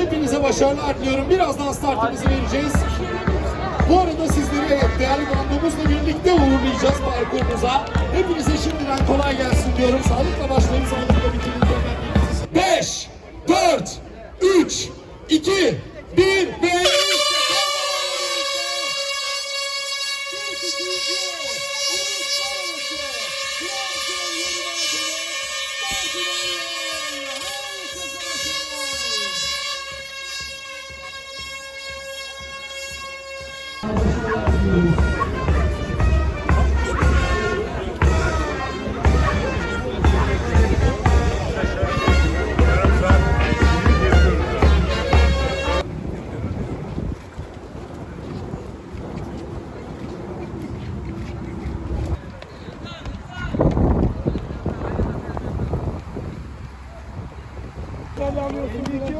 Hepinize başarılar diliyorum. Birazdan startımızı vereceğiz. Bu arada sizleri değerli bandomuzla birlikte uğurlayacağız parkurumuza. Hepinize şimdiden kolay gelsin diyorum. Sağlıkla başlayın, sağlıkla bitirin. 5, 4, 3, 2, 1 ve... alıyorsun.